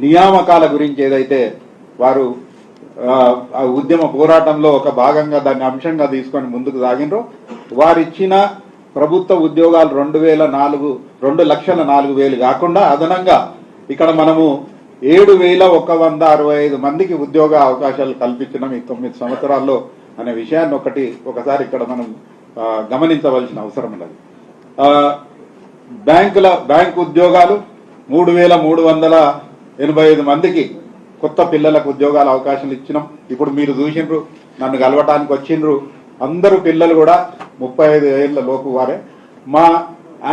నియామకాల గురించి ఏదైతే వారు ఆ, ఉద్యమ పోరాటంలో ఒక భాగంగా దాన్ని అంశంగా తీసుకొని ముందుకు సాగినరో వారిచ్చిన ప్రభుత్వ ఉద్యోగాలు రెండు వేల నాలుగు రెండు లక్షల నాలుగు వేలు కాకుండా అదనంగా ఇక్కడ మనము ఏడు వేల ఒక వంద అరవై ఐదు మందికి ఉద్యోగ అవకాశాలు కల్పించడం ఈ తొమ్మిది సంవత్సరాల్లో అనే విషయాన్ని ఒకటి ఒకసారి ఇక్కడ మనం గమనించవలసిన అవసరం ఉన్నది. బ్యాంకుల బ్యాంకు ఉద్యోగాలు మూడు వేల మూడు వందల ఎనభై ఐదు మందికి కొత్త పిల్లలకు ఉద్యోగాల అవకాశాలు ఇచ్చినాం. ఇప్పుడు మీరు చూసిండ్రు నన్ను కలవటానికి వచ్చిండ్రు అందరూ పిల్లలు కూడా ముప్పై ఐదు ఏళ్ళ లోపు వారే. మా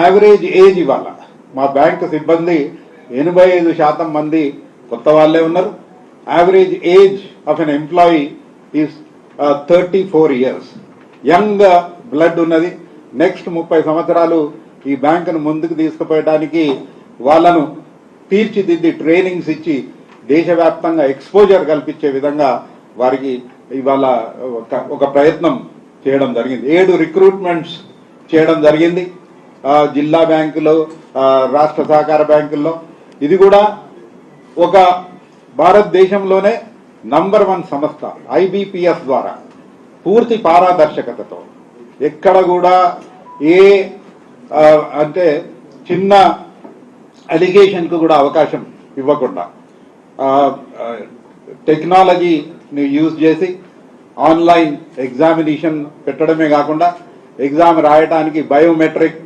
యావరేజ్ ఏజ్ ఇవాళ మా బ్యాంకు సిబ్బంది ఎనభై ఐదు శాతం మంది కొత్త వాళ్ళే ఉన్నారు. Average age of an employee is thirty four years. Young blood ఉన్నది. నెక్స్ట్ ముప్పై సంవత్సరాలు ఈ బ్యాంకును ముందుకు తీసుకుపోయడానికి వాళ్ళను తీర్చిదిద్ది ట్రైనింగ్స్ ఇచ్చి దేశవ్యాప్తంగా ఎక్స్పోజర్ కల్పించే విధంగా వారికి ఇవాళ ఒక ప్రయత్నం చేయడం జరిగింది. ఏడు రిక్రూట్మెంట్స్ చేయడం జరిగింది. జిల్లా బ్యాంకులో రాష్ట్ర సహకార బ్యాంకుల్లో. ఇది కూడా ఒక భారతదేశంలోనే నంబర్ వన్ సంస్థ ఐబిపిఎస్ ద్వారా. పూర్తి పారదర్శకతతో. ఎక్కడ కూడా ఏ అంటే చిన్న అలిగేషన్కు కూడా అవకాశం ఇవ్వకుండా. టెక్నాలజీని యూజ్ చేసి ఆన్లైన్ ఎగ్జామినేషన్ పెట్టడమే కాకుండా ఎగ్జామ్ రాయటానికి బయోమెట్రిక్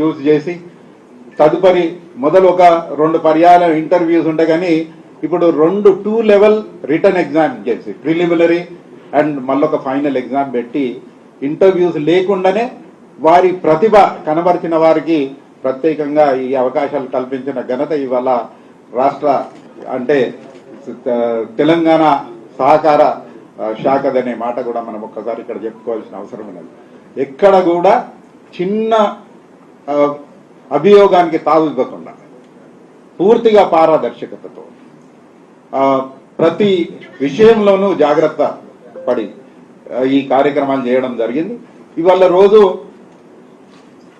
యూజ్ చేసి తదుపరి మొదలు ఒక రెండు పర్యాల ఇంటర్వ్యూస్ ఉండే కానీ ఇప్పుడు రెండు టూ లెవెల్ రిటర్న్ ఎగ్జామ్ చేసి ప్రిలిమినరీ అండ్ మళ్ళొక ఫైనల్ ఎగ్జామ్ పెట్టి ఇంటర్వ్యూస్ లేకుండానే వారి ప్రతిభ కనబరిచిన వారికి ప్రత్యేకంగా ఈ అవకాశాలు కల్పించిన ఘనత ఇవాళ రాష్ట్ర అంటే తెలంగాణ సహకార శాఖదనే మాట కూడా మనం ఒక్కసారి ఇక్కడ చెప్పుకోవాల్సిన అవసరం ఉన్నది. ఎక్కడ కూడా చిన్న అభియోగానికి తావివ్వకుండా పూర్తిగా పారదర్శకతతో ప్రతి విషయంలోనూ జాగ్రత్త పడి ఈ కార్యక్రమాలు చేయడం జరిగింది. ఇవాళ రోజు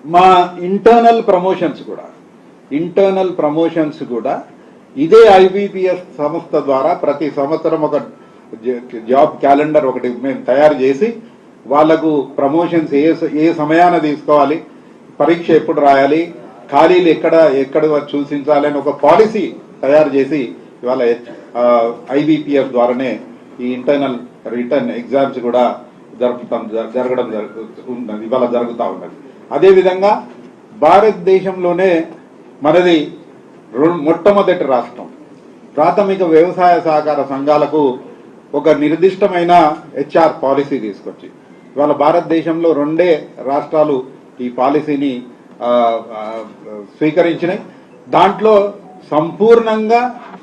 మా ఇంటర్నల్ ప్రమోషన్స్ కూడా. ఇంటర్నల్ ప్రమోషన్స్ కూడా ఇదే ఐబిపిఎస్ సంస్థ ద్వారా ప్రతి సంవత్సరం ఒక జాబ్ క్యాలెండర్ ఒకటి మేము తయారు చేసి వాళ్ళకు ప్రమోషన్స్ ఏ ఏ సమయాన తీసుకోవాలి పరీక్ష ఎప్పుడు రాయాలి ఖాళీలు ఎక్కడ ఎక్కడ సూచించాలి అని ఒక పాలసీ తయారు చేసి ఇవాళ ఐబిపిఎఫ్ ద్వారానే ఈ ఇంటర్నల్ రిటర్న్ ఎగ్జామ్స్ కూడా జరుపుతాం జరగడం జరుగుతుంది ఇవాళ జరుగుతూ ఉన్నది. అదేవిధంగా భారతదేశంలోనే మనది మొట్టమొదటి రాష్ట్రం. ప్రాథమిక వ్యవసాయ సహకార సంఘాలకు ఒక నిర్దిష్టమైన హెచ్ఆర్ పాలసీ తీసుకొచ్చి ఇవాళ భారతదేశంలో రెండే రాష్ట్రాలు ఈ పాలసీని స్వీకరించినాయి. దాంట్లో సంపూర్ణంగా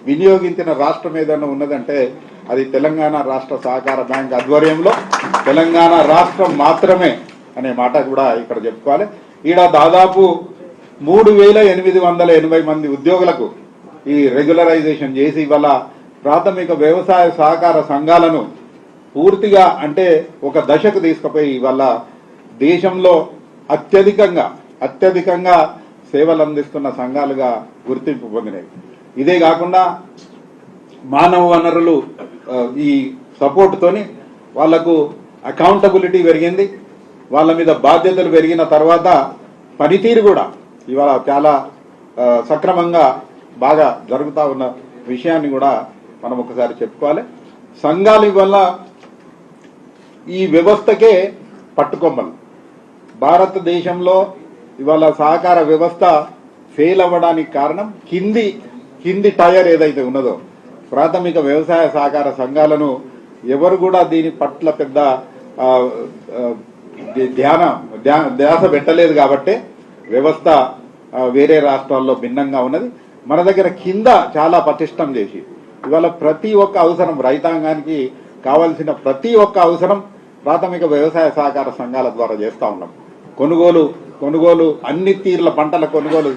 వినియోగించిన రాష్ట్రం ఏదైనా ఉన్నదంటే అది తెలంగాణ రాష్ట్ర సహకార బ్యాంక్ ఆధ్వర్యంలో తెలంగాణ రాష్ట్రం మాత్రమే అనే మాట కూడా ఇక్కడ చెప్పుకోవాలి. ఈడ దాదాపు మూడు వేల ఎనిమిది వందల ఎనభై మంది ఉద్యోగులకు ఈ రెగ్యులరైజేషన్ చేసి ఇవాళ ప్రాథమిక వ్యవసాయ సహకార సంఘాలను పూర్తిగా అంటే ఒక దశకు తీసుకుపోయి ఇవాళ దేశంలో అత్యధికంగా అత్యధికంగా సేవలు అందిస్తున్న సంఘాలుగా గుర్తింపు పొందినాయి. ఇదే కాకుండా మానవ వనరులు ఈ సపోర్ట్తోని వాళ్ళకు అకౌంటబిలిటీ పెరిగింది. వాళ్ళ మీద బాధ్యతలు పెరిగిన తర్వాత పనితీరు కూడా ఇవాళ చాలా సక్రమంగా బాగా జరుగుతూ ఉన్న విషయాన్ని కూడా మనం ఒకసారి చెప్పుకోవాలి. సంఘాల వల్ల ఈ వ్యవస్థకే పట్టుకొమ్మలు. భారతదేశంలో ఇవాళ సహకార వ్యవస్థ ఫెయిల్ అవ్వడానికి కారణం కింది కింది టైర్ ఏదైతే ఉన్నదో ప్రాథమిక వ్యవసాయ సహకార సంఘాలను ఎవరు కూడా దీని పట్ల పెద్ద ధ్యాన ధ్యాస పెట్టలేదు కాబట్టే వ్యవస్థ వేరే రాష్ట్రాల్లో భిన్నంగా ఉన్నది. మన దగ్గర కింద చాలా పటిష్టం చేసి ఇవాళ ప్రతి ఒక్క అవసరం రైతాంగానికి కావలసిన ప్రతి ఒక్క అవసరం ప్రాథమిక వ్యవసాయ సహకార సంఘాల ద్వారా చేస్తూ ఉన్నాం. కొనుగోలు కొనుగోలు అన్ని తీర్ల పంటల కొనుగోలు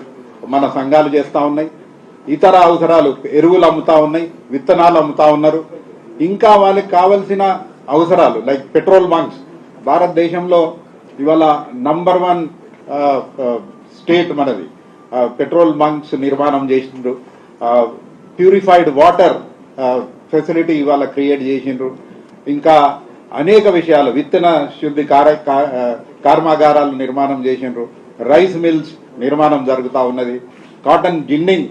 మన సంఘాలు చేస్తూ ఉన్నాయి. ఇతర అవసరాలు ఎరువులు అమ్ముతా ఉన్నాయి విత్తనాలు అమ్ముతా ఉన్నారు. ఇంకా వాళ్ళకి కావలసిన అవసరాలు లైక్ పెట్రోల్ బంక్స్ భారతదేశంలో ఇవాళ నంబర్ వన్ స్టేట్ మనది. పెట్రోల్ బంక్స్ నిర్మాణం చేసిండ్రు. ప్యూరిఫైడ్ వాటర్ ఫెసిలిటీ ఇవాళ క్రియేట్ చేసిండ్రు. ఇంకా అనేక విషయాలు విత్తన శుద్ధి కర్మాగారాలు నిర్మాణం చేసిండ్రు. రైస్ మిల్స్ నిర్మాణం జరుగుతూ ఉన్నది. కాటన్ జిన్నింగ్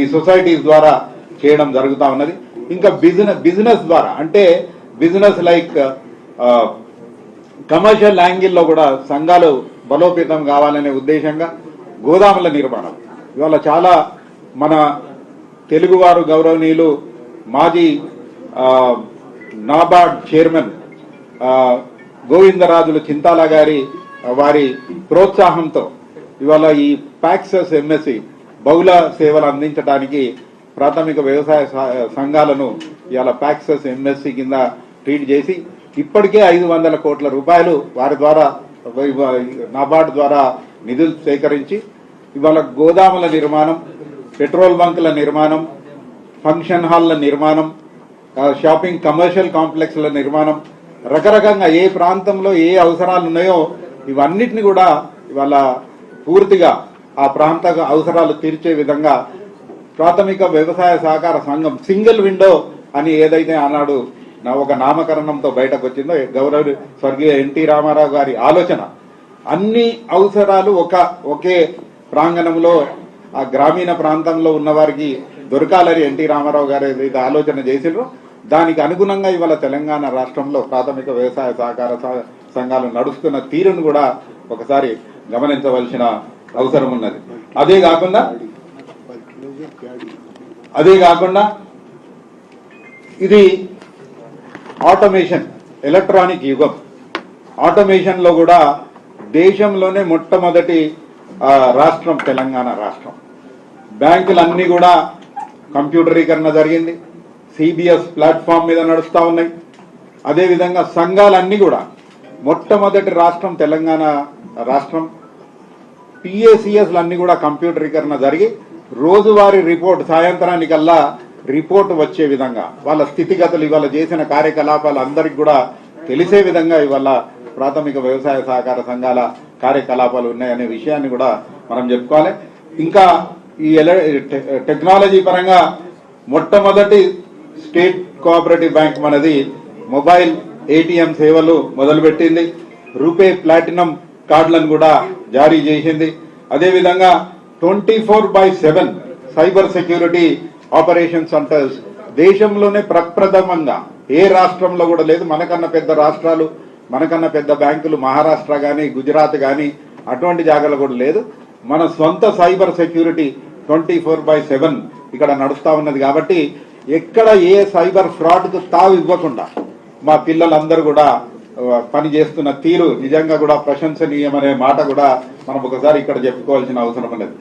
ఈ సొసైటీస్ ద్వారా చేయడం జరుగుతూ ఉన్నది. ఇంకా బిజినెస్ బిజినెస్ ద్వారా అంటే బిజినెస్ లైక్ కమర్షియల్ యాంగిల్లో కూడా సంఘాలు బలోపేతం కావాలనే ఉద్దేశంగా గోదాముల నిర్మాణం. ఇవాళ చాలా మన తెలుగువారు గౌరవనీయులు మాజీ నాబార్డ్ చైర్మన్ గోవిందరాజులు చింతాల గారి వారి ప్రోత్సాహంతో ఇవాళ ఈ ప్యాక్సెస్ ఎంఎస్సి బహుళ సేవలు అందించడానికి ప్రాథమిక వ్యవసాయ సంఘాలను ఇవాళ ప్యాక్సెస్ ఎంఎస్సి కింద ట్రీట్ చేసి ఇప్పటికే ఐదు వందల కోట్ల రూపాయలు వారి ద్వారా నాబార్డ్ ద్వారా నిధులు సేకరించి ఇవాళ గోదాముల నిర్మాణం పెట్రోల్ బంకుల నిర్మాణం ఫంక్షన్ హాల్ల నిర్మాణం షాపింగ్ కమర్షియల్ కాంప్లెక్స్ల నిర్మాణం రకరకంగా ఏ ప్రాంతంలో ఏ అవసరాలు ఉన్నాయో ఇవన్నిటిని కూడా ఇవాళ పూర్తిగా ఆ ప్రాంత అవసరాలు తీర్చే విధంగా ప్రాథమిక వ్యవసాయ సహకార సంఘం సింగిల్ విండో అని ఏదైతే ఆనాడు నా ఒక నామకరణంతో బయటకు వచ్చిందో గౌరవ స్వర్గీయ ఎన్టీ రామారావు గారి ఆలోచన అన్ని అవసరాలు ఒక ఒకే ప్రాంగణంలో ఆ గ్రామీణ ప్రాంతంలో ఉన్నవారికి దొరకాలని ఎన్టీ రామారావు గారు ఏదైతే ఆలోచన చేసిండ్రో దానికి అనుగుణంగా ఇవాళ తెలంగాణ రాష్ట్రంలో ప్రాథమిక వ్యవసాయ సహకార సంఘాలు నడుస్తున్న తీరును కూడా ఒకసారి గమనించవలసిన అవసరం ఉన్నది. అదే కాకుండా అదే కాకుండా ఇది ఆటోమేషన్ ఎలక్ట్రానిక్ యుగం. ఆటోమేషన్లో కూడా దేశంలోనే మొట్టమొదటి రాష్ట్రం తెలంగాణ రాష్ట్రం. బ్యాంకులన్నీ కూడా కంప్యూటరీకరణ జరిగింది. సిబిఎస్ ప్లాట్ఫామ్ మీద నడుస్తూ ఉన్నాయి. అదేవిధంగా సంఘాలన్నీ కూడా మొట్టమొదటి రాష్ట్రం తెలంగాణ రాష్ట్రం. పిఏసిఎస్ అన్నీ కూడా కంప్యూటరీకరణ జరిగి రోజువారీ రిపోర్ట్ సాయంత్రానికల్లా రిపోర్ట్ వచ్చే విధంగా వాళ్ళ స్థితిగతులు ఇవాళ చేసిన కార్యకలాపాలు అందరికి కూడా తెలిసే విధంగా ఇవాళ ప్రాథమిక వ్యవసాయ సహకార సంఘాల కార్యకలాపాలు ఉన్నాయనే విషయాన్ని కూడా మనం చెప్పుకోవాలి. ఇంకా ఈ టె- టెక్నాలజీ పరంగా మొట్టమొదటి స్టేట్ కోఆపరేటివ్ బ్యాంక్ మనది మొబైల్ ఏటీఎం సేవలు మొదలుపెట్టింది. రూపే ప్లాటినం కార్డులను కూడా జారీ చేసింది. అదేవిధంగా twenty four by seven cyber security operation centres దేశంలోనే ప్రప్రథమంగా ఏ రాష్ట్రంలో కూడా లేదు. మనకన్నా పెద్ద రాష్ట్రాలు మనకన్నా పెద్ద బ్యాంకులు మహారాష్ట్ర కానీ గుజరాత్ కానీ అటువంటి జాగాలు కూడా లేదు. మన సొంత cyber security twenty four by seven ఇక్కడ నడుస్తూ ఉన్నది కాబట్టి ఎక్కడ ఏ సైబర్ ఫ్రాడ్కు తావు ఇవ్వకుండా మా పిల్లలందరూ కూడా పని చేస్తున్న తీరు నిజంగా కూడా ప్రశంసనీయమనే మాట కూడా మనం ఒకసారి ఇక్కడ చెప్పుకోవాల్సిన అవసరం ఉన్నది.